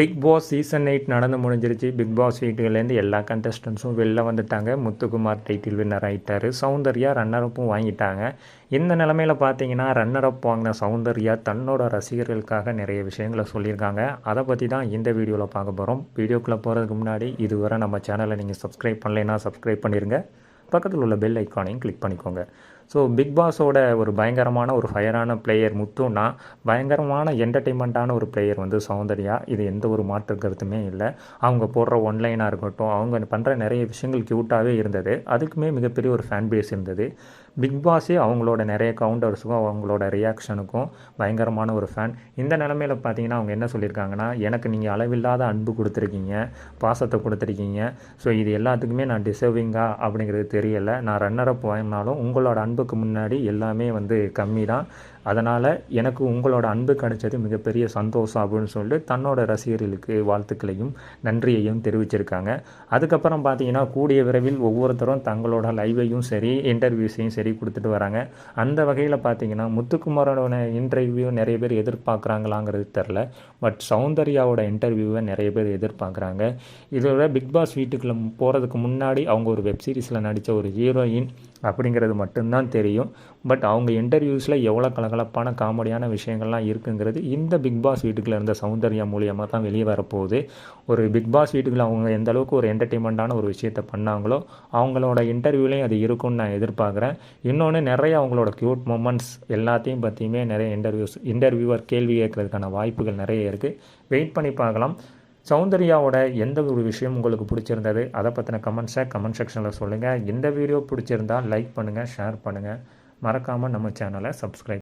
Big Boss season eight நடந்து முடிஞ்சிருச்சு. Big pass வீட்டுகள்லேருந்து எல்லா கண்டஸ்டன்ஸும் வெளில வந்துட்டாங்க. முத்துக்குமார் டைட்டில் வின்னர் ஆகிட்டார் சௌந்தர்யா ரன்னரப்பும் வாங்கிட்டாங்க. இந்த நிலமையில பார்த்தீங்கன்னா ரன்னர் அப் வாங்கின சௌந்தர்யா தன்னோட ரசிகர்களுக்காக நிறைய விஷயங்களை சொல்லியிருக்காங்க. அதை பற்றி தான் இந்த வீடியோவில் பார்க்க போகிறோம் வீடியோக்குள்ளே போகிறதுக்கு முன்னாடி இதுவரை நம்ம சேனலை நீங்கள் சப்ஸ்கிரைப் பண்ணலைன்னா சப்ஸ்கிரைப் பண்ணிடுங்க பக்கத்தில் உள்ள பெல் ஐக்கானையும் கிளிக் பண்ணிக்கோங்க. ஸோ பிக் பாஸோட ஒரு பயங்கரமான ஒரு ஃபயரான பிளேயர் முத்துன்னா பயங்கரமான என்டர்டெயின்மெண்ட்டான ஒரு பிளேயர் வந்து சௌந்தர்யா. இது எந்த ஒரு மாற்று கருத்துமே இல்லை. அவங்க போடுற ஒன்லைனாக இருக்கட்டும் அவங்க பண்ணுற நிறைய விஷயங்கள் க்யூட்டாகவே இருந்தது. அதுக்குமே மிகப்பெரிய ஒரு ஃபேன் பேஸ் இருந்தது. பிக் பாஸே அவங்களோட நிறைய கவுண்டர்ஸுக்கும் அவங்களோட ரியாக்ஷனுக்கும் பயங்கரமான ஒரு ஃபேன் இந்த நிலமையில் பார்த்தீங்கன்னா அவங்க என்ன சொல்லியிருக்காங்கன்னா எனக்கு நீங்கள் அளவில்லாத அன்பு கொடுத்துருக்கீங்க பாசத்தை கொடுத்துருக்கீங்க. ஸோ இது எல்லாத்துக்குமே நான் டிசர்விங்கா அப்படிங்கிறது தெரியலை. நான் ரன்னரப் வாங்கினாலும் உங்களோட அன்புக்கு முன்னாடி எல்லாமே வந்து கம்மி தான் அதனால் எனக்கு உங்களோட அன்பு கிடைச்சது மிகப்பெரிய சந்தோஷம் அப்படின்னு சொல்லிட்டு தன்னோட ரசிகர்களுக்கு வாழ்த்துக்களையும் நன்றியையும் தெரிவிச்சிருக்காங்க. அதுக்கப்புறம் பார்த்தீங்கன்னா கூடிய விரைவில் ஒவ்வொருத்தரும் தங்களோட லைவையும் சரி இன்டர்வியூஸையும் சரி கொடுத்துட்டு வராங்க. அந்த வகையில் பார்த்தீங்கன்னா முத்துக்குமாரோட இன்டர்வியூ நிறைய பேர் எதிர்பார்க்குறாங்களாங்கிறது தெரில பட் சௌந்தர்யாவோட இன்டர்வியூவை நிறைய பேர் எதிர்பார்க்குறாங்க. இதோட பிக் பாஸ் வீட்டுக்குள்ளே போகிறதுக்கு முன்னாடி அவங்க ஒரு வெப்சீரிஸில் நடித்த ஒரு ஹீரோயின் அப்படிங்கிறது மட்டும்தான் தெரியும். பட் அவங்க இன்டர்வியூஸில் எவ்வளோ கலகலப்பான காமெடியான விஷயங்கள்லாம் இருக்குங்கிறது இந்த பிக் பாஸ் வீட்டுக்குள்ள இருந்த சௌந்தர்யா மூலியமாக தான் வெளியே வரப்போகுது. ஒரு பிக் பாஸ் வீட்டுக்குள்ள அவங்க எந்த அளவுக்கு ஒரு என்டர்டெயின்மெண்ட்டான ஒரு விஷயத்தை பண்ணாங்களோ அவங்களோட இன்டர்வியூலையும் அது இருக்கும்னு நான் எதிர்பார்க்குறேன். இன்னொன்று நிறைய அவங்களோட க்யூட் மூமெண்ட்ஸ் எல்லாத்தையும் பற்றியுமே நிறைய இன்டர்வியூஸ் இன்டர்வியூவர் கேள்வி கேட்கறதுக்கான வாய்ப்புகள் நிறைய இருக்குது வெயிட் பண்ணி பார்க்கலாம். சௌந்தர்யாவோட எந்த ஒரு விஷயம் உங்களுக்கு பிடிச்சிருந்தது? அதை பற்றின கமெண்ட்ஸை கமெண்ட் செக்ஷனில் சொல்லுங்கள் இந்த வீடியோ பிடிச்சிருந்தால் லைக் பண்ணுங்கள் ஷேர் பண்ணுங்கள் மறக்காமல் நம்ம சேனலை சப்ஸ்கிரைப்